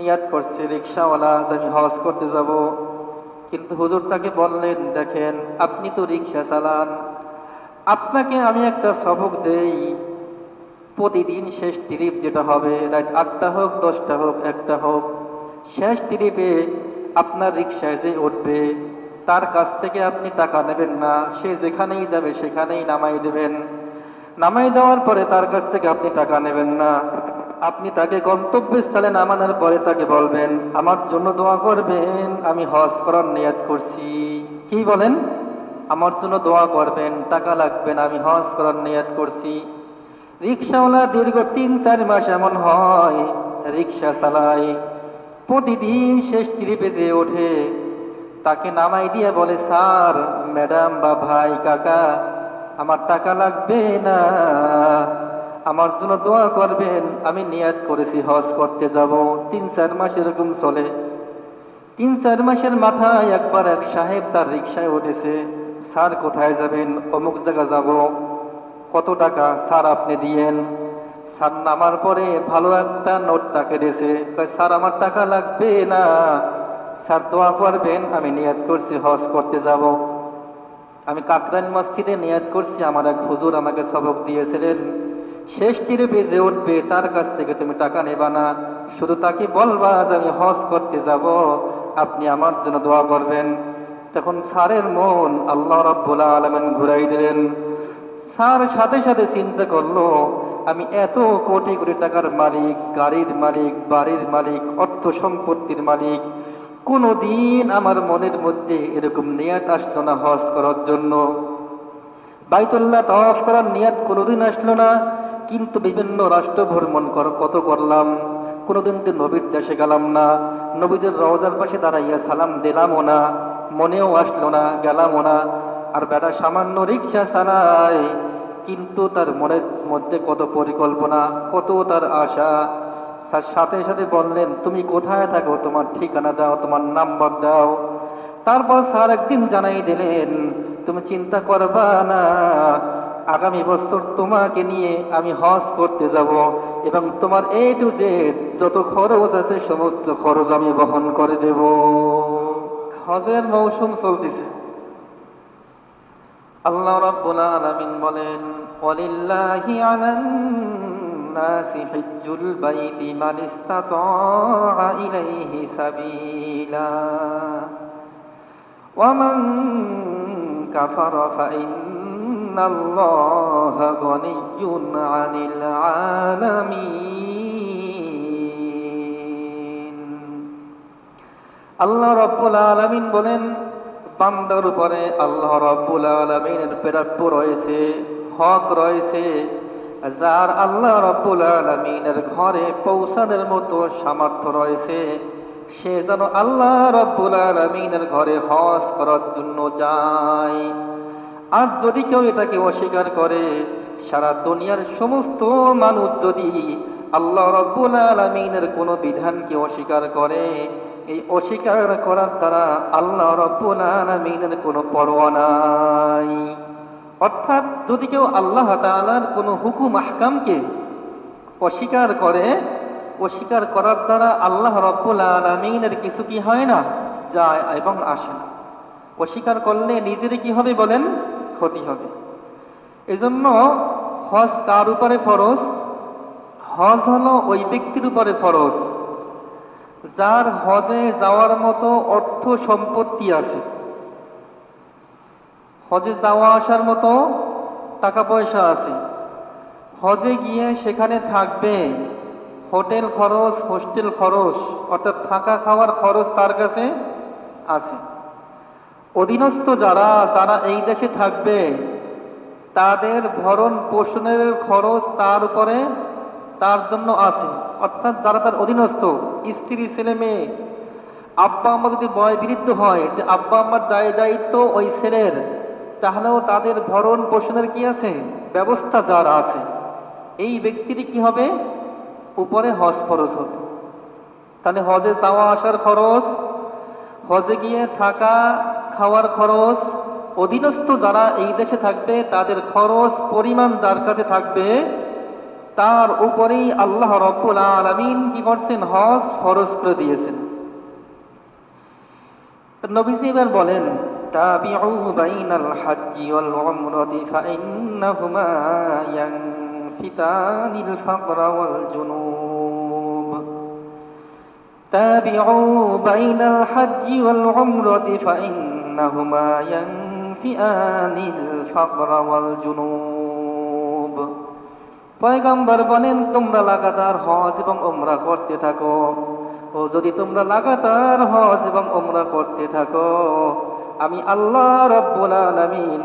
নিয়াত করছে, রিক্সাওয়ালা যে আমি হজ করতে যাব। কিন্তু হুজুর তাকে বললেন, দেখেন, আপনি তো রিক্সা চালান। আপনাকে আমি একটা সবক দেই। প্রতিদিন শেষ ট্রিপ যেটা হবে, রাত আটটা হোক, দশটা হোক, একটা হোক, শেষ ট্রিপে আপনার রিক্সায় যে উঠবে, তার কাছ থেকে আপনি টাকা নেবেন না। সে যেখানেই যাবে, সেখানেই নামাই দেবেন। নামাই দেওয়ার পরে তার কাছ থেকে আপনি টাকা নেবেন না। আপনি তাকে গন্তব্যস্থলে নামানোর পরে তাকে বলবেন, আমার জন্য দোয়া করবেন, আমি হজ করার নিয়াত করছি। কি বলেন? আমার জন্য দোয়া করবেন, টাকা লাগবেন আমি হজ করার নিয়াত করছি। রিক্সাওয়ালা দীর্ঘ তিন চার মাস এমন হয়, রিক্সা চালায়। প্রতিদিন শেষ ট্রিপে ওঠে। তাকে নামাই দিয়ে বলে, স্যার, ম্যাডাম বা ভাই, কাকা, আমার টাকা লাগবে না। আমার জন্য দোয়া করবেন, আমি নিয়াত করেছি, হজ করতে যাব। তিন, চার মাস এরকম চলে। তিন, চার মাসের মাথায় একবার এক সাহেব তার রিক্সায় উঠেছে, স্যার, কোথায় যাবেন? অমুক জায়গা যাব। কত টাকা? স্যার, আপনি দিয়েন। স্যার নামার পরে ভালো একটা নোট তাকে দিয়েছে স্যার, আমার টাকা লাগবে না। স্যার, দোয়া করবেন, আমি নিয়াত করছি, হজ করতে যাব। আমি কাকরান মসজিদে নিয়াত করছি, আমার এক হুজুর আমাকে সবক দিয়েছিলেন। শেষ তীরে বেজে উঠবে তার কাছ থেকে তুমি টাকা নেবা না। শুধু তাকে বলবা যে, আমি হজ করতে যাব। আপনি আমার জন্য দোয়া করবেন। তখন স্যারের মন আল্লাহ রাব্বুল আলমেন ঘুরাই দিলেন। স্যার সাথে সাথে চিন্তা করল, আমি এত কোটি কোটি টাকার মালিক, গাড়ির মালিক, বাড়ির মালিক, অর্থ সম্পত্তির মালিক। কোনো দিন আমার মনের মধ্যে এরকম নিয়াত আসলো না হজ করার জন্য। বাইতুল্লাহ তওয়াফ করার নিয়াত কোনোদিন আসলো না। কিন্তু বিভিন্ন রাষ্ট্র ভ্রমণ কর, কত করলাম। কোনোদিন তো নবীর দেশে গেলাম না। নবীদের রওজার পাশে দাঁড়াইয়া সালাম দিলামও না। মনেও আসলো না, গেলামও না। আর বেটা, সামান্য রিক্সা চালায় কিন্তু তার মনের মধ্যে কত পরিকল্পনা, কত তার আশা। স্যার, সাথে সাথে বললেন, তুমি কোথায় থাকো? তোমার ঠিকানা দাও, তোমার নাম্বার দাও। তারপর স্যার একদিন জানাই দিলেন তুমি চিন্তা করবা না। আগামী বছর তোমাকে নিয়ে আমি হজ করতে যাব এবং তোমার এ টু যত খরচ আছে সমস্ত খরচ আমি বহন করে দেব। হজের মৌসুম চলতেছে। আল্লাহ রাব্বুল আলামিন বলেন, ওয়ালিল্লাহি আলান নাসি হিজ্জুল বাইতি মান ইসতাতাআ ইলাইহি সাবিলা। ওয়ামান কাফারা ফাইন্নাল্লাহা গনিয়্যুন আনিল আলামিন আল্লাহ রাব্বুল আলামিন বলেন, বান্দার উপরে আল্লাহ রাব্বুল আলামিনের প্রাপ্য রয়েছে, হক রয়েছে, যার আল্লাহ রাব্বুল আলামিনের ঘরে পৌঁছানোর মতো সামর্থ্য রয়েছে। সে যেন আল্লাহ রাব্বুল আলামিনের ঘরে হজ করার জন্য যায়। আর যদি কেউ এটাকে অস্বীকার করে, সারা দুনিয়ার সমস্ত মানুষ যদি আল্লাহ রব্বুল আলমিনের কোনো বিধানকে অস্বীকার করে, এই অস্বীকার করার দ্বারা আল্লাহ রব্বুল আলমিনের কোনো পরোয়া নাই। অর্থাৎ যদি কেউ আল্লাহ তালার কোনো হুকুম, আহকামকে অস্বীকার করে অস্বীকার করার দ্বারা আল্লাহ রব্বুল আলমিনের কিছু কি হয় না? যায় এবং আসে না। অস্বীকার করলে নিজের কি হবে বলেন? ক্ষতি হবে। এজন্য হজ কার উপরে ফরজ? হজ হলো ওই ব্যক্তির উপরে ফরজ, যার হজে যাওয়ার মতো অর্থ সম্পত্তি আছে। হজে যাওয়া আসার মতো টাকা পয়সা আছে। হজে গিয়ে সেখানে থাকবে হোটেল খরচ, হোস্টেল খরচ, অর্থাৎ থাকা খাওয়ার খরচ তার কাছে আছে। অধীনস্থ যারা যারা এই দেশে থাকবে, তাদের ভরণ পোষণের খরচ তার উপরে তার জন্য আছে। অর্থাৎ যারা তার অধীনস্থ, স্ত্রী, ছেলে, মেয়ে, আব্বা, আম্মা যদি বয় বিরুদ্ধ হয় যে আব্বা, আম্মার দায় দায়িত্ব ওই ছেলের, তাহলেও তাদের ভরণ পোষণের কি আছে? ব্যবস্থা যার আছে। এই ব্যক্তিটি কি হবে? উপরে হজ খরচ হবে। তাহলে হজে যাওয়া আসার খরচ, হজে গিয়ে থাকা খাওয়ার খরচ, অধীনস্থ যারা এই দেশে থাকবে, তাদের খরচ, পরিমাণ যার কাছে থাকবে, তার উপরেই আল্লাহ রব্বুল আলমিন কি করছেন? হজ ফরজ করে দিয়েছেন। নবীজি এবার বলেন, তাবিউ বাইনাল হাজ্জি ওয়াল উমরাতি, ফাইন্নাহুমা ইয়ানফিতানিল ফাকরা ওয়াল জুনুব تابعوا بين الحج والعمرة فإنهما ينفئان الفقر والجنوب পয়গম্বর বলেন তোমরা লাগাতার হজ এবং ওমরা করতে থাকো ও যদি তোমরা লাগাতার হজ এবং ওমরা করতে থাকো আমি আল্লাহ রব্বুল আলামিন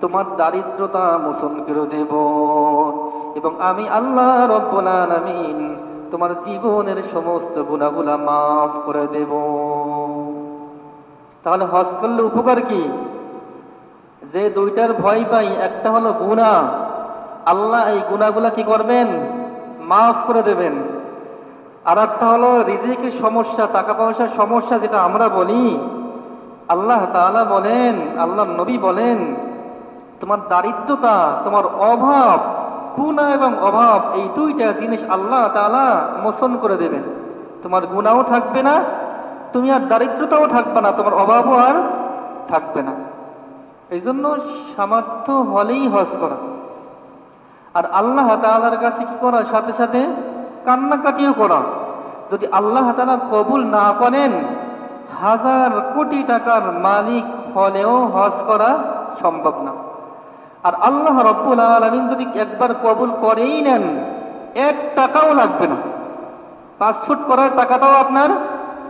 তোমার দারিদ্রতা মোচন করে দেব। এবং আমি আল্লাহ রব্বুল তোমার জীবনের সমস্ত গুণাগুলা মাফ করে দেব। তাহলে হজ করলে উপকার কি? যে দুইটার ভয় পাই, একটা হলো গুণা আল্লাহ এই গুণাগুলা কি করবেন? মাফ করে দেবেন। আর একটা হলো রিজিকের সমস্যা, টাকা পয়সার সমস্যা যেটা আমরা বলি, আল্লাহ তাআলা বলেন আল্লাহ নবী বলেন তোমার দারিদ্রতা, তোমার অভাব, গুণা এবং অভাব, এই দুইটা জিনিস আল্লাহ তাআলা মোচন করে দেবেন। তোমার গুণাও থাকবে না, তুমি আর দারিদ্রতাও থাকবে না, তোমার অভাবও আর থাকবে না। এই জন্য সামর্থ্য হলেই হজ করা। আর আল্লাহ তাআলার কাছে কি করা সাথে সাথে কান্নাকাটিও করা। যদি আল্লাহ তাআলা কবুল না করেন, হাজার কোটি টাকার মালিক হলেও হজ করা সম্ভব না। আর আল্লাহ রব্বুল আলমিন যদি একবার কবুল করেই নেন, এক টাকাও লাগবে না। পাসপোর্ট করার টাকাটাও আপনার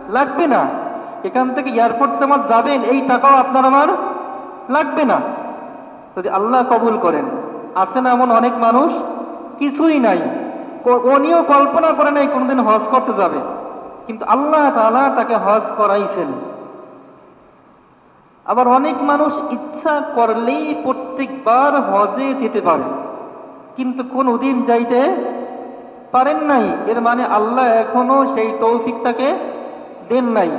লাগবে না। এখান থেকে এয়ারপোর্ট যেমন যাবেন, এই টাকাও আপনার আমার লাগবে না। যদি আল্লাহ কবুল করেন, আছে না এমন অনেক মানুষ? কিছুই নাই। উনিও কল্পনা করে নাই কোনোদিন হজ করতে যাবে। কিন্তু আল্লাহ তাআলা তাকে হজ করাইছেন। আবার অনেক মানুষ ইচ্ছা করলেই প্রত্যেকবার হজে যেতে পারে। কিন্তু কোনো দিন যাইতে পারেন নাই। এর মানে আল্লাহ এখনও সেই তৌফিকটাকে দেন নাই।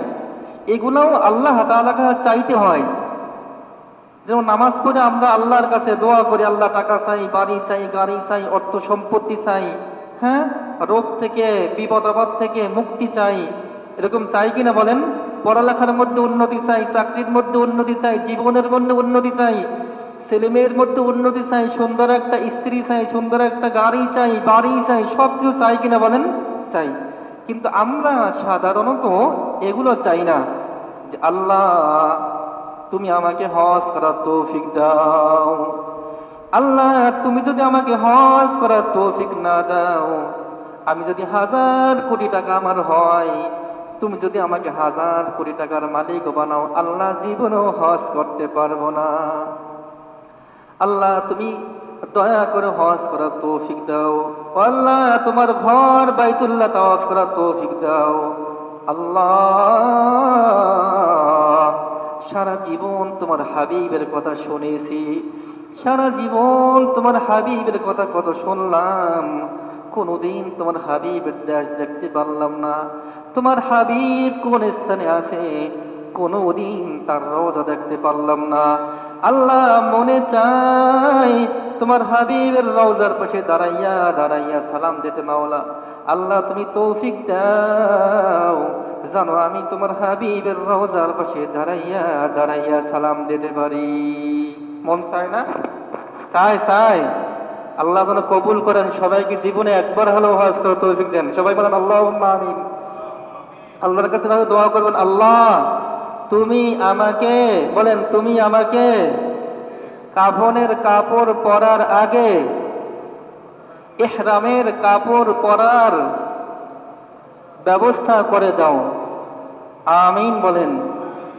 এগুলোও আল্লাহ কাছে চাইতে হয়। যেমন নামাজ পড়ে আমরা আল্লাহর কাছে দোয়া করি, আল্লাহ টাকা চাই, বাড়ি চাই, গাড়ি চাই, অর্থ সম্পত্তি চাই হ্যাঁ? রোগ থেকে, বিপদ আপদ থেকে মুক্তি চাই। এরকম চাই কিনা বলেন? পড়ালেখার মধ্যে উন্নতি চাই, চাকরির মধ্যে উন্নতি চাই, জীবনের মধ্যে উন্নতি চাই ছেলে মেয়ের মধ্যে উন্নতি চাই, সুন্দর একটা স্ত্রী চাই, সুন্দর একটা গাড়ি চাই, বাড়ি চাই সব কিছু চাই কিনা বলেন? চাই। কিন্তু আমরা সাধারণত এগুলো চাই না যে, আল্লাহ, তুমি আমাকে হজ করার তৌফিক দাও। আল্লাহ, তুমি যদি আমাকে হজ করার তৌফিক না দাও, আমি যদি হাজার কোটি টাকা আমার হয় তুমি যদি আমাকে হাজার কোটি টাকার মালিক বানাও, আল্লাহ জীবনও হজ করতে পারব না। আল্লাহ তুমি দয়া করে হজ করার তৌফিক দাও। আল্লাহ, তোমার ঘর বাইতুল্লাহ তাওয়াফ করার তৌফিক দাও। আল্লাহ সারা জীবন তোমার হাবিবের কথা শুনেছি, সারা জীবন তোমার হাবিবের কথা কত শুনলাম, কোনোদিন তোমার হাবিবের দেশ দেখতে পারলাম না। তোমার হাবিব কোন স্থানে আছে? কোনোদিন তার রোজা দেখতে পারলাম না। আল্লাহ মনে চাই তোমার হাবিবের রওজার পাশে দাঁড়াইয়া দাঁড়াইয়া সালাম দিতে মাওলা। আল্লাহ তুমি তৌফিক দাও। জানো আমি তোমার হাবিবের রওজার পাশে দাঁড়াইয়া দাঁড়াইয়া সালাম দিতে পারি। মন চায় না? চাই চাই আল্লাহ যেন কবুল করেন, সবাইকে জীবনে একবার হলেও হজ করে তৌফিক দেন। সবাই বলেন আল্লাহ আমিন। আল্লাহর কাছে ভাবে দোয়া করবেন, আল্লাহ তুমি আমাকে, বলেন, তুমি আমাকে কাফনের কাপড় পরার আগে এহরামের কাপড় পরার ব্যবস্থা করে দাও। আমিন বলেন।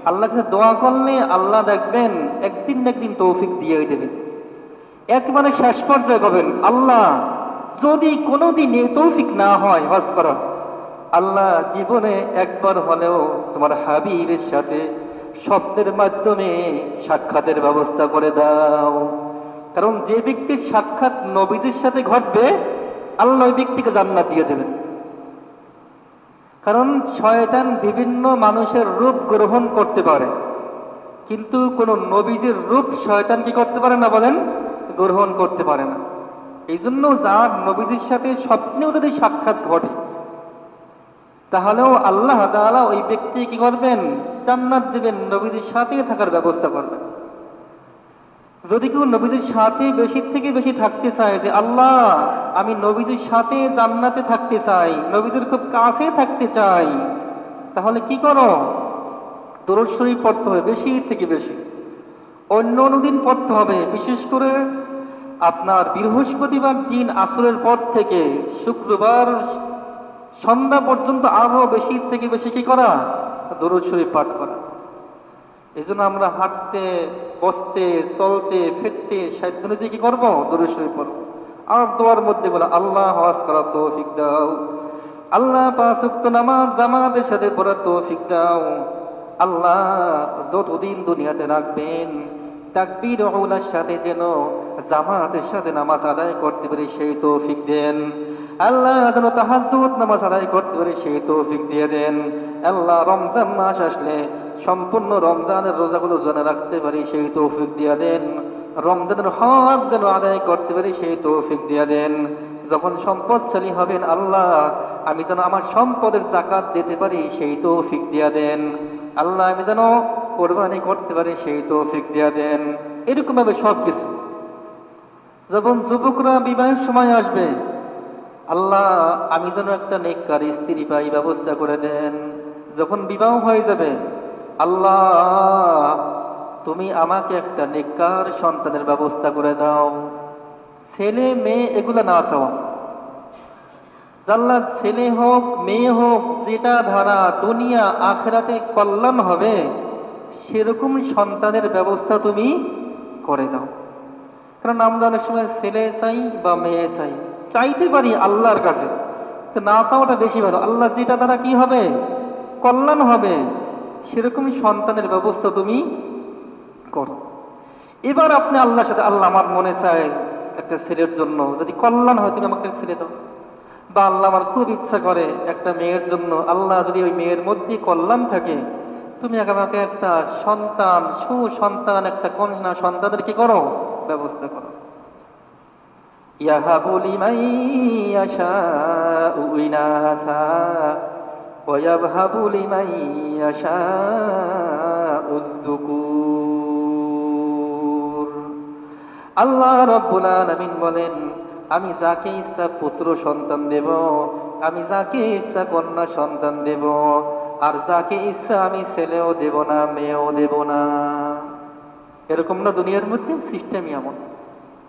আল্লাহ কাছে দোয়া করলে আল্লাহ দেখবেন, একদিন না একদিন তৌফিক দিয়ে দেবেন একেবারে শেষ পর্যায়ে করবেন, আল্লাহ, যদি কোনোদিন তৌফিক না হয়, হজ করার। আল্লাহ জীবনে একবার হলেও তোমার হাবিবের সাথে শব্দের মাধ্যমে সাক্ষাতের ব্যবস্থা করে দাও। কারণ যে ব্যক্তির সাক্ষাৎ নবীজির সাথে ঘটবে, আল্লাহ ওই ব্যক্তিকে জান্নাত দিয়ে দেবেন। কারণ শয়তান বিভিন্ন মানুষের রূপ গ্রহণ করতে পারে। কিন্তু কোন নবীজির রূপ শয়তান কি করতে পারে না বলেন? গ্রহণ করতে পারে না। এই জন্য যার নবীজির সাথে স্বপ্নেও যদি সাক্ষাৎ ঘটে তাহলেও আল্লাহ তাআলা ওই ব্যক্তি কি করবেন? জান্নাত দিবেন, নবীজির সাথে থাকার ব্যবস্থা করবেন। যদি কেউ নবীজির সাথে বেশি থেকে বেশি থাকতে চায় যে, আল্লাহ, আমি নবীজির সাথে জান্নাতে থাকতে চাই, নবীজির খুব কাছে থাকতে চাই, তাহলে কি করো? দরুদ শরীফ পড়তে হবে বেশি থেকে বেশি। অন্য অনুদিন পড়তে হবে, বিশেষ করে আপনার বৃহস্পতিবার দিন আসরের পর থেকে শুক্রবার সন্ধ্যা পর্যন্ত আরও বেশি থেকে বেশি কি করা? দরুদ শরীফ পাঠ করা। এই জন্য আমরা হাঁটতে, বসতে, চলতে, ফিরতে, সাধ্য অনুযায়ী কি করব? দরুদ শরীফ পড়ব। আর দোয়ার মধ্যে বলে, আল্লাহ হওয়াজ করা তৌফিক দাও। আল্লাহ পাঁচুক্ত নামাজ জামাতের সাথে পড়া তৌফিক দাও। আল্লাহ যতদিন দুনিয়াতে রাখবেন, তাকবীর সাথে যেন জামাতের সাথে নামাজ আদায় করতে পারি সেই তৌফিক দেন। আল্লাহ যেন তাহাজ্জুদ নামাজ আদায় করতে পারি, সেই তৌফিক দিয়ে দেন। আল্লাহ রমজান মাস আসলে সম্পূর্ণ রমজানের রোজাগুলো যেন রাখতে পারি, সেই তৌফিক দিয়ে দেন। রমজানের হক যেন আদায় করতে পারি, সেই তৌফিক দিয়ে দেন। যখন সম্পদশালী হবেন আল্লাহ, আমি যেন আমার সম্পদের জাকাত দিতে পারি, সেই তৌফিক দিয়া দেন। আল্লাহ আমি যেন কোরবানি করতে পারি, সেই তৌফিক দিয়া দেন। এরকম ভাবে সব কিছু যখন যুবকরা বিবাহের সময় আসবে আল্লাহ, আমি যেন একটা নেককার স্ত্রী পাই, ব্যবস্থা করে দেন। যখন বিবাহ হয়ে যাবে, আল্লাহ, তুমি আমাকে একটা নেককার সন্তানের ব্যবস্থা করে দাও। ছেলে, মেয়ে, এগুলো না চাওয়া। জাল্লার ছেলে হোক, মেয়ে হোক, যেটা ধারা দুনিয়া আখেরাতে কল্যাণ হবে, সেরকম সন্তানের ব্যবস্থা তুমি করে দাও। কারণ আমরা অনেক সময় ছেলে চাই বা মেয়ে চাই। চাইতে পারি আল্লাহর কাছে। তো না চাওয়াটা বেশি ভালো। আল্লাহ যেটা দ্বারা কি হবে? কল্যাণ হবে। সেরকমই সন্তানের ব্যবস্থা তুমি করো। এবার আপনি আল্লাহর সাথে, আল্লাহ আমার মনে চায় একটা ছেলের জন্য। যদি কল্যাণ হয়, তুমি আমাকে ছেড়ে দাও। বা আল্লাহ আমার খুব ইচ্ছা করে একটা মেয়ের জন্য। আল্লাহ যদি ওই মেয়ের মধ্যে কল্যাণ থাকে, তুমি আমাকে একটা সন্তান, সুসন্তান, একটা কন্যা সন্তানের কি করো, ব্যবস্থা করো। লিমান ইয়াশাউ ইনাসা ওয়া ইয়াবহাবু লিমান ইয়াশাউ যুকুর। আল্লাহ রব্বুল আলামিন বলেন, আমি যাকে ইচ্ছা পুত্র সন্তান দেব, আমি যাকে ইচ্ছা কন্যা সন্তান দেব, আর যাকে ইচ্ছা আমি ছেলেও দেব না, মেয়েও দেব না। এরকম না দুনিয়ার মধ্যে সিস্টেমই এমন।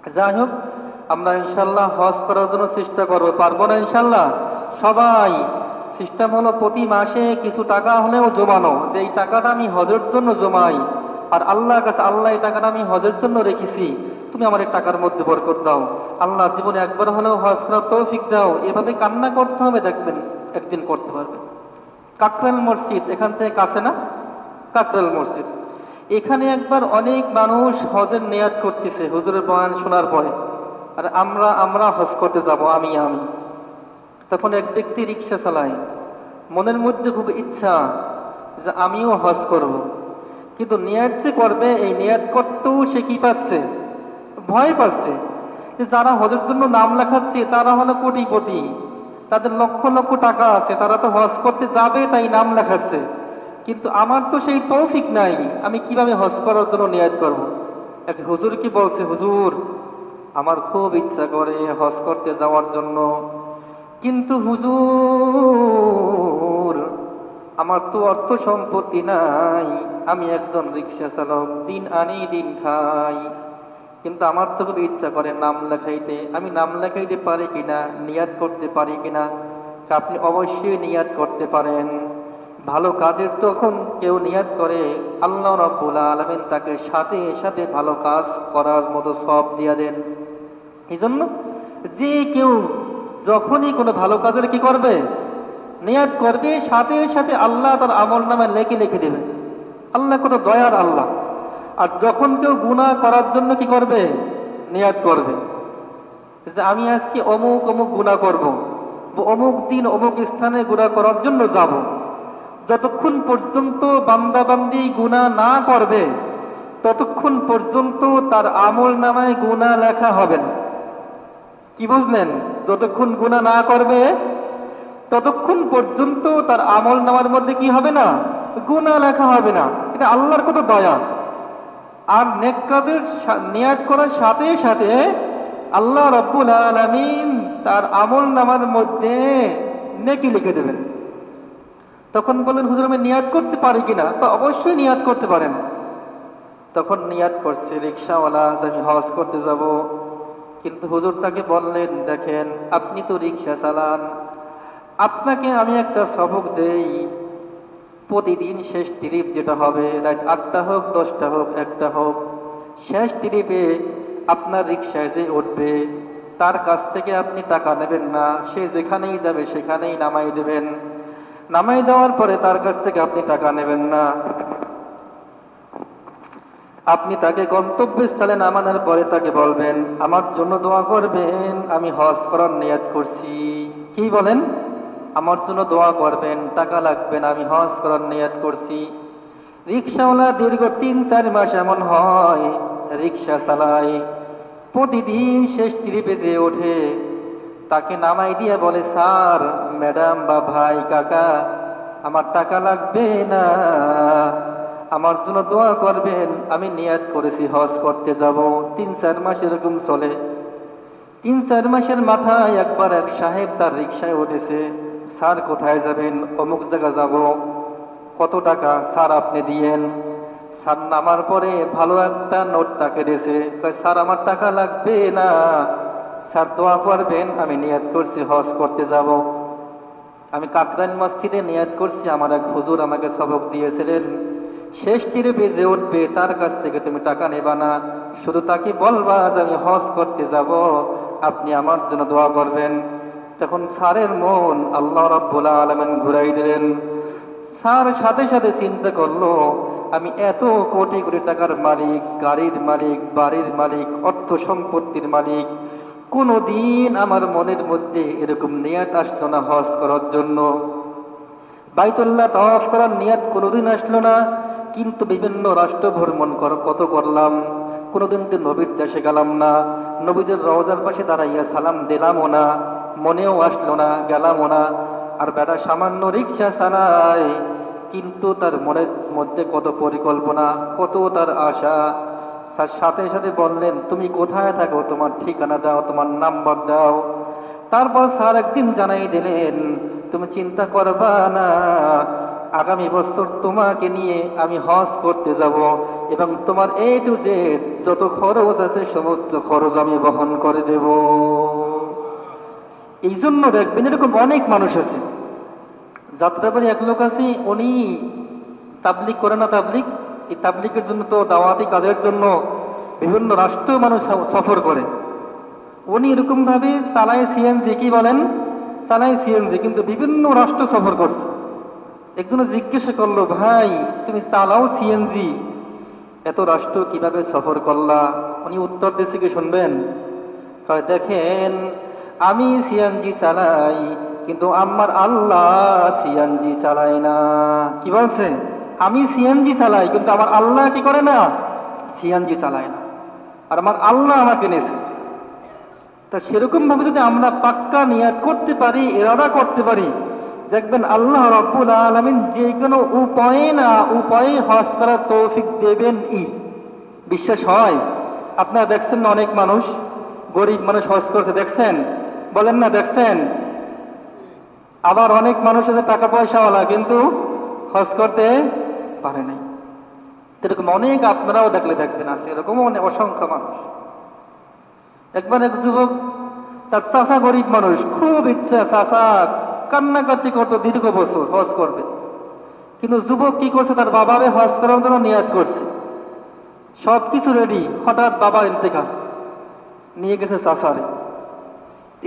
যাই হোক আমরা ইনশাল্লাহ হজ করার জন্য চেষ্টা করব, পারব না ইনশাল্লাহ সবাই সিস্টেম হলো প্রতি মাসে কিছু টাকা হলেও জমানো, যে এই টাকাটা আমি হজের জন্য জমাই, আর আল্লাহর কাছে, আল্লাহ এই টাকাটা আমি হজের জন্য রেখেছি, তুমি আমার টাকার মধ্যে বরকত দাও। আল্লাহ জীবনে একবার হলেও হজ করার তৌফিক দাও, এভাবে কান্না করতে হবে, দেখবেন একদিন করতে পারবে। কাকরাল মসজিদ, এখান থেকে কাছে না? কাকরাল মসজিদ। এখানে একবার অনেক মানুষ হজের নেয়াদ করতেছে, হুজুরের বয়ান শোনার পরে। আর আমরা আমরা হজ করতে যাব, আমি আমি। তখন এক ব্যক্তি রিক্সা চালায়। মনের মধ্যে খুব ইচ্ছা যে আমিও হজ করব। কিন্তু নিয়াদ যে করবে, এই নিয়াদ করতেও সে কি পাচ্ছে? ভয় পাচ্ছে। যে যারা হজের জন্য নাম লেখাচ্ছে, তারা হলো কোটিপতি। তাদের লক্ষ লক্ষ টাকা আছে, তারা তো হজ করতে যাবে, তাই নাম লেখাচ্ছে। কিন্তু আমার তো সেই তৌফিক নাই। আমি কীভাবে হজ করার জন্য নিয়াদ করব। এক হুজুর কি বলছে, হুজুর, আমার খুব ইচ্ছা করে হজ করতে যাওয়ার জন্য। কিন্তু হুজুর, আমার তো অর্থ সম্পত্তি নাই। আমি একজন রিক্সা চালক, দিন আনি দিন খাই। কিন্তু আমার তো খুব ইচ্ছা করে নাম লেখাইতে। আমি নাম লেখাইতে পারি কিনা নিয়াদ করতে পারি কিনা, আপনি অবশ্যই নিয়াদ করতে পারেন। ভালো কাজের তখন কেউ নিয়াদ করে, আল্লাহ রব্বুল আলমিন তাকে সাথে সাথে ভালো কাজ করার মতো সব দিয়া দেন এই জন্য যে কেউ যখনই কোনো ভালো কাজের কি করবে নিয়াদ করবে, সাথে সাথে আল্লাহ তার আমল নামে লেখে লিখে দেবে আল্লাহ কত দয়ার আল্লাহ আর যখন কেউ গুণা করার জন্য কি করবে নিয়াদ করবে যে আমি আজকে অমুক অমুক গুণা করব। অমুক দিন অমুক স্থানে গুণা করার জন্য যাব। যতক্ষণ পর্যন্ত বান্দাবান্দি গুণা না করবে, ততক্ষণ পর্যন্ত তার আমল নামায় গুণা লেখা হবে না। কি বুঝলেন? যতক্ষণ গুণা না করবে, ততক্ষণ পর্যন্ত তার আমল নামার মধ্যে কি হবে না? গুণা লেখা হবে না। এটা আল্লাহর কত দয়া। আর নেক কাজের নিয়াত করার সাথে সাথে আল্লাহ রব্বুল আলমিন তার আমল নামার মধ্যে নেকি লিখে দেবেন। তখন বললেন, হুজুর, আমি নিয়াত করতে পারি কিনা? তো অবশ্যই নিয়াত করতে পারেন। তখন নিয়াত করছে, রিক্সাওয়ালা যে আমি হজ করতে যাব। কিন্তু হুজুর তাকে বললেন, দেখেন, আপনি তো রিক্সা চালান, আপনাকে আমি একটা সবক দেই। প্রতিদিন শেষ ট্রিপ যেটা হবে, রাত আটটা হোক, দশটা হোক, একটা হোক, শেষ ট্রিপে আপনার রিক্সায় যে উঠবে, তার কাছ থেকে আপনি টাকা নেবেন না। সে যেখানেই যাবে, সেখানেই নামাই দেবেন। নামাই দেওয়ার পরে তার কাছ থেকে আপনি টাকা নেবেন না। আপনি তাকে গন্তব্যস্থলে নামানোর পরে তাকে বলবেন, আমার জন্য দোয়া করবেন, আমি হজ করার নিয়াত করছি। কি বলেন? আমার জন্য দোয়া করবেন, টাকা লাগবে না, আমি হজ করার নিয়াত করছি। রিক্সাওয়ালা দীর্ঘ তিন চার মাস এমন হয়, রিক্সা চালায়, প্রতিদিন শেষ ট্রিপে যে ওঠে। তাকে নামাই দিয়ে বলে, স্যার ম্যাডাম বা ভাই, কাকা, আমার টাকা লাগবে না। আমার জন্য দোয়া করবেন, আমি নিয়াত করেছি, হজ করতে যাব। তিন, চার মাস এরকম চলে। তিন, চার মাসের মাথায় একবার এক সাহেব তার রিক্সায় উঠেছে, স্যার, কোথায় যাবেন? অমুক জায়গা যাব। কত টাকা? স্যার, আপনি দিয়েন। স্যার নামার পরে ভালো একটা নোট তাকে দিয়েছে স্যার, আমার টাকা লাগবে না। স্যার, দোয়া করবেন, আমি নিয়াত করছি, হজ করতে যাব। আমি কাকরান মসজিদে নিয়াত করছি, আমার এক হুজুর আমাকে সবক দিয়েছিলেন। শেষ তীরে বেজে উঠবে, তার কাছ থেকে তুমি টাকা নেবা না। শুধু তাকে বলবা যে আমি হজ করতে যাব, আপনি আমার জন্য দোয়া করবেন। তখন স্যারের মন আল্লাহ রাব্বুল আলামিন ঘুরাই দিলেন। স্যার সাথে সাথে চিন্তা করল, আমি এত কোটি কোটি টাকার মালিক, গাড়ির মালিক, বাড়ির মালিক, অর্থ সম্পত্তির মালিক কোনো দিন আমার মনের মধ্যে এরকম নিয়াত আসলো না হজ করার জন্য। বাইতুল্লাহ তওয়াফ করার নিয়াত কোনোদিন আসলো না, কিন্তু বিভিন্ন রাষ্ট্র ভ্রমণ কর কত করলাম। কোনোদিন তো নবীর দেশে গেলাম না, নবীদের রওজার পাশে দাঁড়াইয়া সালাম দিলামও না, মনেও আসলো না, গেলামও না। আর বেটা, সামান্য রিক্সা চালায়, কিন্তু তার মনের মধ্যে কত পরিকল্পনা, কত তার আশা স্যার, সাথে সাথে বললেন, তুমি কোথায় থাকো? তোমার ঠিকানা দাও, তোমার নাম্বার দাও। তারপর স্যার একদিন জানাই দিলেন, তুমি চিন্তা করবা না, আগামী বছর তোমাকে নিয়ে আমি হজ করতে যাব এবং তোমার এ টু জেড যত খরচ আছে, সমস্ত খরচ আমি বহন করে দেব। এই জন্য দেখবেন এরকম অনেক মানুষ আছে। যাত্রাবাড়ি এক লোক আছে, উনি তাবলিক করে না তাবলিক এই তাবলিকের জন্য তো দাওয়াতি কাজের জন্য বিভিন্ন রাষ্ট্র মানুষ সফর করে। উনি এরকম ভাবে চালায় সিএনজি কি বলেন? চালায় সিএনজি কিন্তু বিভিন্ন রাষ্ট্র সফর করছে। একজনে জিজ্ঞাসা করল, ভাই, তুমি চালাও সিএনজি এত রাষ্ট্র কীভাবে সফর করলা? উনি উত্তর দেশে কি, শুনবেন? দেখেন, আমি সিএনজি চালাই, কিন্তু আমার আল্লাহ সিএনজি চালায় না। কি বলছে? আমি সিএনজি চালাই, কিন্তু আমার আল্লাহ কি করে না? সিএনজি চালায় না। আর আমার আল্লাহ আমাকে নিয়েছে তা সেরকম ভাবে যদি আমরা পাক্কা নিয়াত করতে পারি, এরাদা করতে পারি, দেখবেন আল্লাহ রব্বুল আলমিন যে কোনো উপায়ে না উপায়ে হজ করার তৌফিক দেবেন ই। বিশ্বাস হয়? আপনারা দেখছেন না অনেক মানুষ? গরিব মানুষ হজ করছে, দেখছেন? বলেন না, দেখছেন? আবার অনেক মানুষ আছে, টাকা পয়সাওয়ালা, কিন্তু হজ করতে পারে নাই। এরকম অনেক আপনারাও দেখলে দেখবেন আছে এরকমও অনেক অসংখ্য মানুষ। একবার এক যুবক তার চাষা গরিব মানুষ, খুব ইচ্ছা চাষা কান্নাকাটি করতো দীর্ঘ বছর হজ করবে। কিন্তু যুবক কি করছে, তার বাবারে হজ করার জন্য নিয়াত করছে। সব কিছু রেডি হঠাৎ বাবা ইন্তেকাল, নিয়ে গেছে চাষারে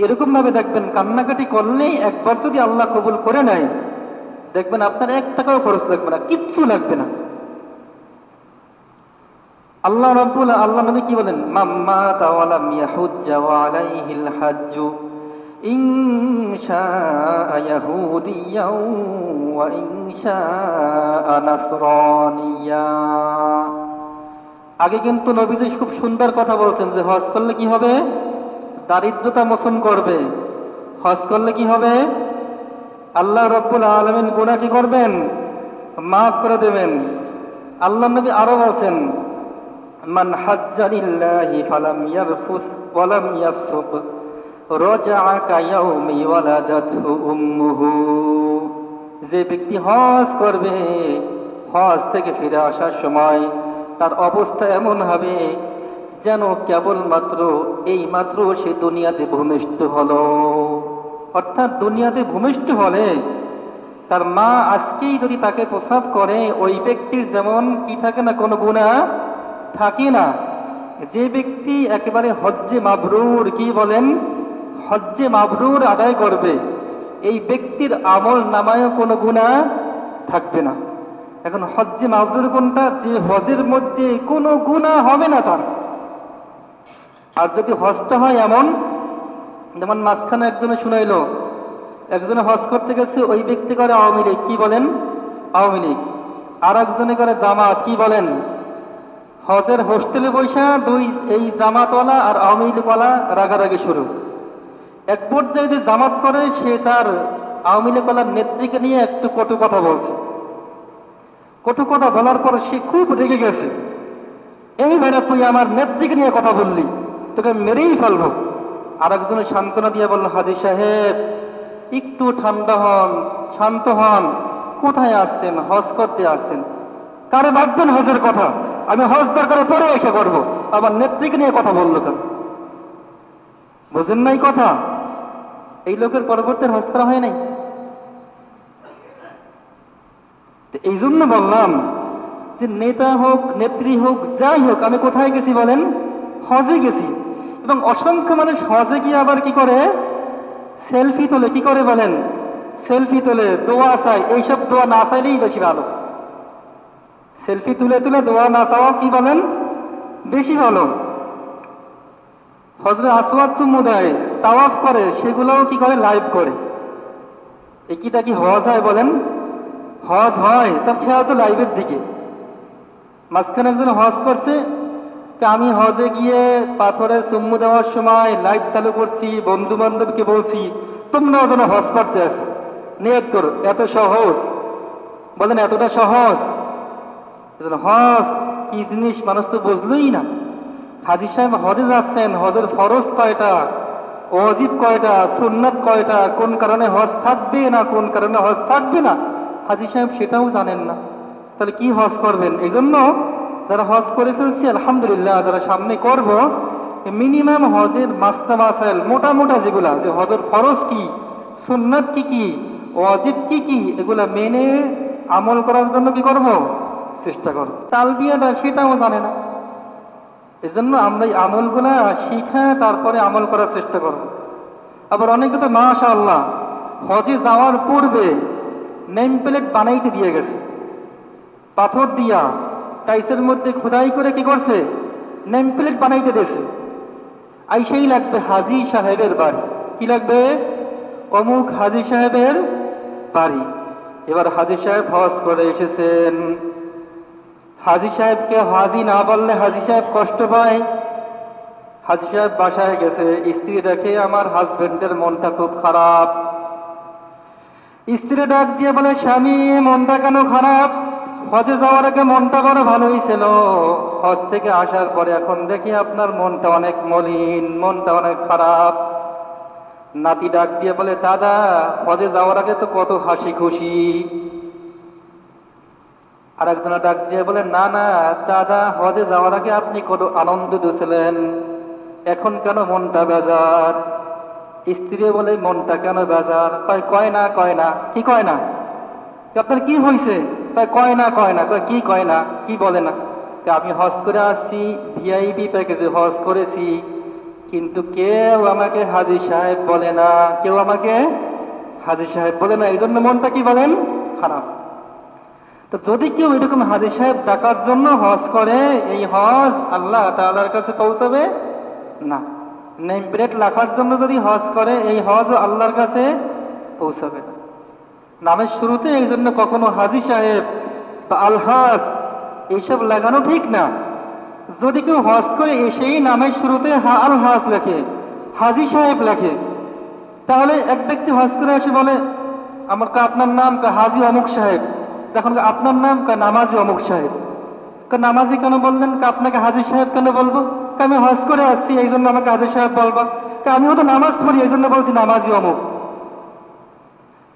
এরকম ভাবে দেখবেন কান্নাকাটি করলেই একবার যদি আল্লাহ কবুল করে নেয় দেখবেন আপনার এক টাকাও খরচ লাগবে না, কিচ্ছু লাগবে না। আল্লাহ রব্বুল আল্লাহ নবী কি বলেন? মাম্মা তাওয়ালাম ইয়াহুজ্জা ওয়া আলাইহিল হাজ্জু, ইন শাআ ইয়াহুদিয়াও ওয়া ইন শাআ নাসরানিয়া। আগে কিন্তু নবীজি খুব সুন্দর কথা বলছেন যে, হজ করলে কি হবে? দারিদ্রতা মোচন করবে। হজ করলে কি হবে? আল্লাহ রব্বুল আলমিন গুণা কি করবেন? মাফ করে দেবেন। আল্লাহ নবী আরও বলছেন, মান হাজ্জালিল্লাহি ফালাম ইয়ারফুস ওয়ালাম ইয়াফসুক রাজাআ কায়াউমি ওয়ালাদাতহু উম্মুহু। যে ব্যক্তি হজ করবে, হজ থেকে ফিরে আসার সময় তার অবস্থা এমন হবে যেন কেবলমাত্র এই মাত্র সে দুনিয়াতে ভূমিষ্ঠ হলো। অর্থাৎ দুনিয়াতে ভূমিষ্ঠ হলে, তার মা আজকেই যদি তাকে প্রসাব করে, ওই ব্যক্তির যেমন কি থাকে না, কোনো গুণা থাকে না। যে ব্যক্তি একেবারে হজ্জে মাবরুর, কি বলেন? হজ্জে মাবরুর আদায় করবে, এই ব্যক্তির আমল নামায়ও কোনো গুণা থাকবে না। এখন হজ্জে মাবরুর কোনটা যে হজের মধ্যে কোনো গুণা হবে না তার। আর যদি হজটা হয় এমন যেমন মাঝখানে একজনে শুনাইলো, একজনে হজ করতে গেছে, ওই ব্যক্তি করে আওয়ামী লীগ, কি বলেন? আওয়ামী লীগ। আর একজনে করে জামাত, কি বলেন? হজের হোস্টেলে বৈশা দুই, এই জামাতওয়ালা আর আওয়ামী লীগওয়ালা রাগারাগি শুরু। এক পর্যায়ে যে জামাত করে, সে তার আওয়ামী লীগওয়ালার নেত্রীকে নিয়ে একটু কটু কথা বলছে। কটু কথা বলার পর সে খুব রেগে গেছে। এই বেড়া তুই আমার নেত্রীকে নিয়ে কথা বললি, তোকে মেরেই ফেলব। আর একজনে সান্ত্বনা দিয়ে বলল, হাজি সাহেব, একটু ঠান্ডা হন, শান্ত হন। কোথায় আসছেন? হজ করতে আসছেন। কারে ভাববেন হজের কথা? আমি হজ দরকারে পরে এসে করব। আবার নেত্রীকে নিয়ে কথা বলল কেন? বুঝেন নাই কথা? এই লোকের পরবর্তী হজ করা হয় নাই। এই জন্য বললাম যে, নেতা হোক, নেত্রী হোক, যাই হোক, আমি কোথায় গেছি বলেন? হজে গেছি। এবং অসংখ্য মানুষ হজে গিয়ে আবার কি করে? সেলফি তোলে, কি করে বলেন? সেলফি তোলে, দোয়া চাই এইসব দোয়া না চাইলেই বেশি ভালো। সেলফি তুলে তুলে দোয়া না চাওয়া কি বলেন? বেশি ভালো। হজরে আসওয়াদ চুম্মু দেয় তাওয়াফ করে, সেগুলোও কি করে? লাইভ করে। একিটা কি হজ হয় বলেন? হজ হয়, তার খেয়াল তো লাইভের দিকে। মাঝখানে একজন হজ করছে আমি হজে গিয়ে পাথরে চুম্মু দেওয়ার সময় লাইভ চালু করছি বন্ধু বান্ধবকে বলছি, তোমরাও যেন হজ করতে আসো। নিয়ত করো, এত সহজ। বলেন, এতটা সহজ? হজ, কি জিনিস, মানুষ তো বুঝলোই না। হাজির সাহেব, হজে যাচ্ছেন, হজের ফরজ কয়টা? অজিব কয়টা? সুন্নাত কয়টা? কোন কারণে হজ থাকবে না, কোন কারণে হজ থাকবে না? হাজির সাহেব, সেটাও জানেন না। তাহলে কি হজ করবেন? এই জন্য যারা হজ করে ফেলছি, আলহামদুলিল্লাহ, যারা সামনে করব মিনিমাম হজের মাস্তা মাসাইল মোটা মোটা যেগুলা, যে হজের ফরজ কি, সুন্নাত কি কি অজিব কি কি, এগুলা মেনে আমল করার জন্য কি করব? চেষ্টা করব। তালবিয়াটা সেটাও জানে না। এজন্য আমরা এই আমলগুলা শিখা তারপরে আমল করার চেষ্টা করব। আবার অনেকে তো মাশা আল্লাহ হজে যাওয়ার পূর্বে নেম প্লেট বানাইতে দিয়ে গেছে। পাথর দিয়া টাইসের মধ্যে খোদাই করে কি করছে? নেম প্লেট বানাইতে দিয়েছে। আইসেই লাগবে হাজি সাহেবের বাড়ি। কি লাগবে? অমুক হাজি সাহেবের বাড়ি। এবার হাজি সাহেব হজ করে এসেছেন। হাজি সাহেবকে হাজি না বললে হাজি সাহেব কষ্ট পায়। হাজি সাহেব বাসায় গেছে। স্ত্রী দেখে আমার হাজবেন্ডের মনটা খুব খারাপ। স্ত্রী ডাক দিয়ে বলে, স্বামী, মনটা কেন খারাপ? হজে যাওয়ার আগে মনটা বড় ভালোই ছিল। হজ থেকে আসার পরে এখন দেখি আপনার মনটা অনেক মলিন, মনটা অনেক খারাপ। নাতি ডাক দিয়ে বলে, দাদা, হজে যাওয়ার আগে তো কত হাসি খুশি। আর একজনের ডাক দিয়ে বলে, না না, দাদা, হজে যাওয়ার আগে আপনি কত আনন্দ দিয়েছিলেন। এখন কেন মনটা বেজার? স্ত্রী বলে, মনটা কেন বেজার? কয় কয় না কয় না। কি কয় না? আপনার কি হয়েছে কয় না কয় না, কয়, কি কয় না, কি বলে না। আমি হজ করে আসছি ভিআইপি প্যাকেজে হজ করেছি, কিন্তু কেউ আমাকে হাজি সাহেব বলে না, কেউ আমাকে হাজি সাহেব বলে না, এই জন্য মনটা কি বলেন? খারাপ। তো যদি কেউ এরকম হাজি সাহেব ডাকার জন্য হজ করে, এই হজ আল্লাহ তাআলার কাছে পৌঁছাবে? না। নেম প্লেট লেখার জন্য যদি হজ করে, এই হজ আল্লাহর কাছে পৌঁছাবে না। নামের শুরুতে এই জন্য কখনো হাজি সাহেব বা আলহাজ এইসব লাগানো ঠিক না। যদি কেউ হজ করে এসেই নামের শুরুতে হা আলহাজ লেখে, হাজি সাহেব লেখে, তাহলে এক ব্যক্তি হজ করে এসে বলে, আমার কা আপনার নাম কা হাজি অমুক সাহেব তখন কা আপনার নাম কা নামাজি অমুক সাহেব। কা নামাজি কেন বললেন? কা আপনাকে হাজি সাহেব কেন বলব? কা আমি হজ করে আসছি, এই জন্য আমাকে হাজি সাহেব বলবা। কা আমিও তো নামাজ পড়ি, এই জন্য বলছি নামাজি অমুক।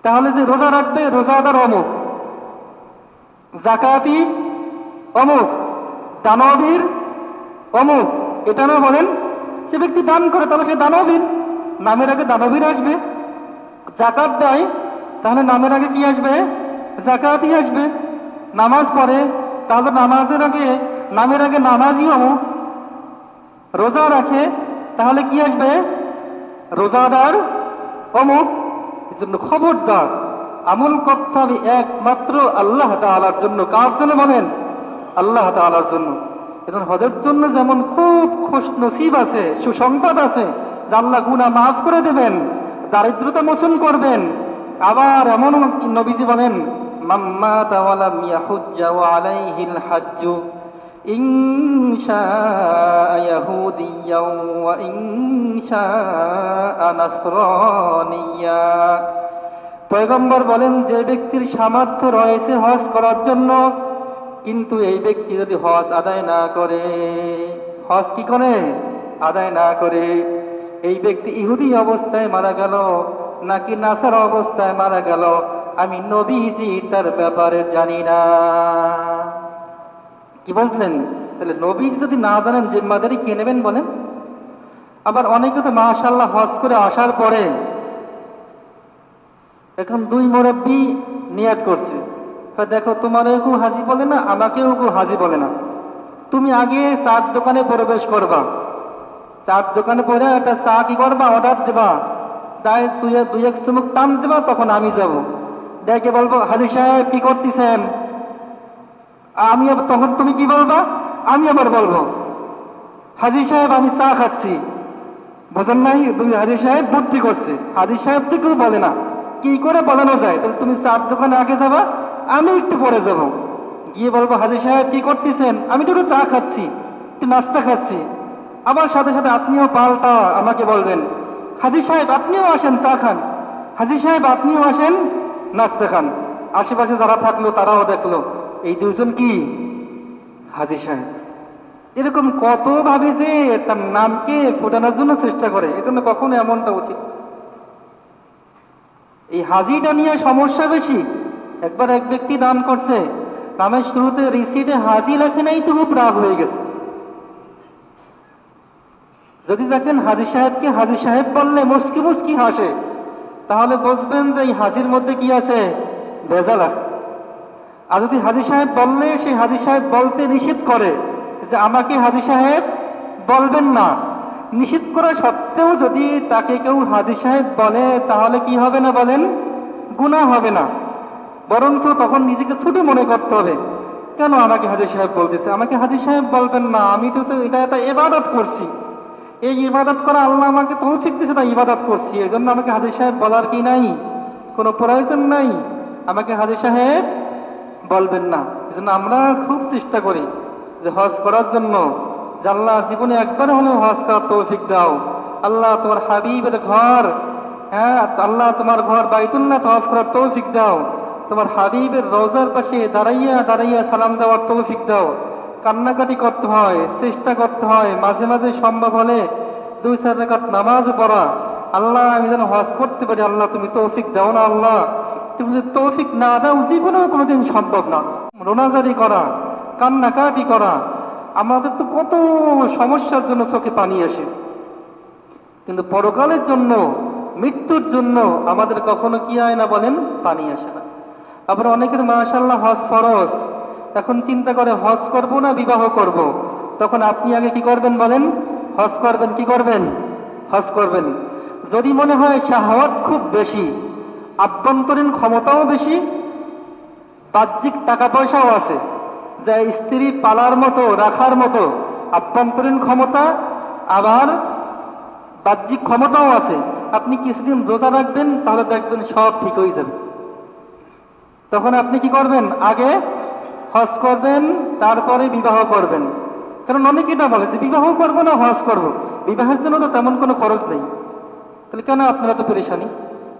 তাহলে যে রোজা রাখবে, রোজাদার অমুক জাকাতি অমুক দানবীর অমুক এটা না বলেন, সে ব্যক্তি দান করে, তাহলে সে দানবীর। নামের আগে দানবীর আসবে, জাকাত দেয়, তাহলে নামের আগে কি আসবে? জাকাতই আসবে। নামাজ পড়ে, তাহলে নামাজের আগে, নামের আগে নামাজই অমুক রোজা রাখে, তাহলে কি আসবে? রোজাদার অমুক এই জন্য খবরদার। আমল করতে হবে একমাত্র আল্লাহ তাআলার জন্য। কার জন্য বলেন? আল্লাহ তাআলার জন্য। এখন হজের জন্য যেমন খুব খুশ নসিব আছে, সুসংবাদ আছে, যে আল্লাহ গুণা মাফ করে দেবেন, দারিদ্রতা মোচন করবেন। আবার এমন নবীজি বলেন মাম্মা তাওয়ালা মিয়াহুজ্জা আলাইহিল হাজ্জু। শাআ ইয়াহুদিয়্যাও ওয়া ইন শাআ নাসরানিয়্যা পয়গম্বর বলেন, যে ব্যক্তির সামর্থ্য রয়েছে হজ করার জন্য, কিন্তু এই ব্যক্তি যদি হজ আদায় না করে, হজ কি করে? আদায় না করে। এই ব্যক্তি ইহুদি অবস্থায় মারা গেল, নাকি নাসার অবস্থায় মারা গেল, আমি নবীজি তার ব্যাপারে জানি না। কি বুঝলেন তাহলে নবীজি যদি না জানেন, জিম্মাদারি কে নেবেন বলেন? আবার অনেকে তো মাশাল্লাহ হজ করে আসার পরে এখন দুই মুরব্বী নিয়াদ করছে। দেখো, তোমারও কেউ হাজি বলে না, আমাকেও কেউ হাজি বলে না। তুমি আগে চার দোকানে প্রবেশ করবা। চার দোকানে পরে একটা চা কি করবা? অর্ডার দেবা। তাই দুই এক চুমুক টান দেবা, তখন আমি যাব। ডেকে বলব, হাজি সাহেব, কি করতেছেন? আমি তখন তুমি কি বলবা? আমি আবার বলব, হাজির সাহেব, আমি চা খাচ্ছি। বোঝেন নাই? তুমি হাজির সাহেব বুদ্ধি করছে। হাজির সাহেব তো কেউ বলে না। কি করে বলানো যায়? তাহলে তুমি চার দোকানে আগে যাবা, আমি একটু পরে যাব। গিয়ে বলব, হাজির সাহেব, কি করতেছেন? আমি তো একটু চা খাচ্ছি, একটু নাস্তা খাচ্ছি। আবার সাথে সাথে আপনিও পাল্টা আমাকে বলবেন, হাজির সাহেব, আপনিও আসেন, চা খান। হাজির সাহেব, আপনিও আসেন, নাস্তা খান। আশেপাশে যারা থাকল, তারাও দেখল। এই দুজন কি? হাজি সাহেব, এরকম কত ভাবে যে তার নামকে ফোটানোর জন্য চেষ্টা করে, এজন্য কখনো এমনটা উচিত? এই হাজিটা নিয়ে সমস্যা বেশি। একবার এক ব্যক্তি দান করছে, নামের শুরুতে রিসিটে হাজি লেখে নাই তো খুব রাগ হয়ে গেছে। যদি দেখেন হাজি সাহেবকে হাজি সাহেব বললে মুসকি মুসকি হাসে, তাহলে বুঝবেন যে এই হাজির মধ্যে কি আছে? ভেজাল আছে। আর যদি হাজি সাহেব বললে, সেই হাজি সাহেব বলতে নিষেধ করে যে আমাকে হাজি সাহেব বলবেন না। নিষেধ করা সত্ত্বেও যদি তাকে কেউ হাজি সাহেব বলে, তাহলে কি হবে না বলেন? গুনাহ হবে না। বরঞ্চ তখন নিজেকে ছোট মনে করতে হবে। কেন আমাকে হাজি সাহেব বলতেছে? আমাকে হাজি সাহেব বলবেন না। আমি তো তো এটা একটা এবাদত করছি। এই ইবাদত করা আল্লাহ আমাকে তৌফিক দিছে তাই ইবাদত করছি। এই জন্য আমাকে হাজি সাহেব বলার কি নাই? কোনো প্রয়োজন নাই? আমাকে হাজি সাহেব বলবেন না। এই আমরা খুব চেষ্টা করি যে হজ করার জন্য। যে আল্লাহ জীবনে একবার হলেও হজ করার তৌফিক দাও। আল্লাহ তোমার হাবিবের ঘর হ্যাঁ আল্লাহ তোমার ঘর বাইতুল্লাহ তফ করার তৌফিক দাও। তোমার হাবিবের রোজার পাশে দাঁড়াইয়া দাঁড়াইয়া সালাম দেওয়ার তৌফিক দাও। কান্নাকাটি করতে হয়, চেষ্টা করতে হয়, মাঝে মাঝে সম্ভব হলে দুই, চার নামাজ পড়া। আল্লাহ, আমি যেন হজ করতে পারি, আল্লাহ তুমি তৌফিক দাও না, আল্লাহ। তুমি যদি তৌফিক না দাও, জীবনেও কোনোদিন সম্ভব না। রোনাজারি করা, কান্নাকাটি করা, আমাদের তো কত সমস্যার জন্য চোখে পানি আসে। কিন্তু পরকালের জন্য, মৃত্যুর জন্য আমাদের কখনো কি হয় না বলেন? পানি আসে না। আবার অনেকের মাশাল্লাহ হজ ফরজ। এখন চিন্তা করে, হজ করব না, বিবাহ করব। তখন আপনি আগে কি করবেন বলেন? হজ করবেন, কি করবেন? হজ করবেন। যদি মনে হয় শাহওয়াত খুব বেশি আভ্যন্তরীণ ক্ষমতাও বেশি, বাহ্যিক টাকা পয়সাও আছে। যে স্ত্রী পালার মতো, রাখার মতো আভ্যন্তরীণ ক্ষমতা, আবার বাহ্যিক ক্ষমতাও আছে। আপনি কিছুদিন রোজা রাখবেন, তাহলে দেখবেন সব ঠিক হয়ে যাবে। তখন আপনি কি করবেন? আগে হজ করবেন, তারপরে বিবাহ করবেন। কারণ অনেকে এটা বলে যে, বিবাহ করব না, হজ করব। বিবাহের জন্য তো তেমন কোনো খরচ নেই। তাহলে কেন আপনারা তো পরেশানি?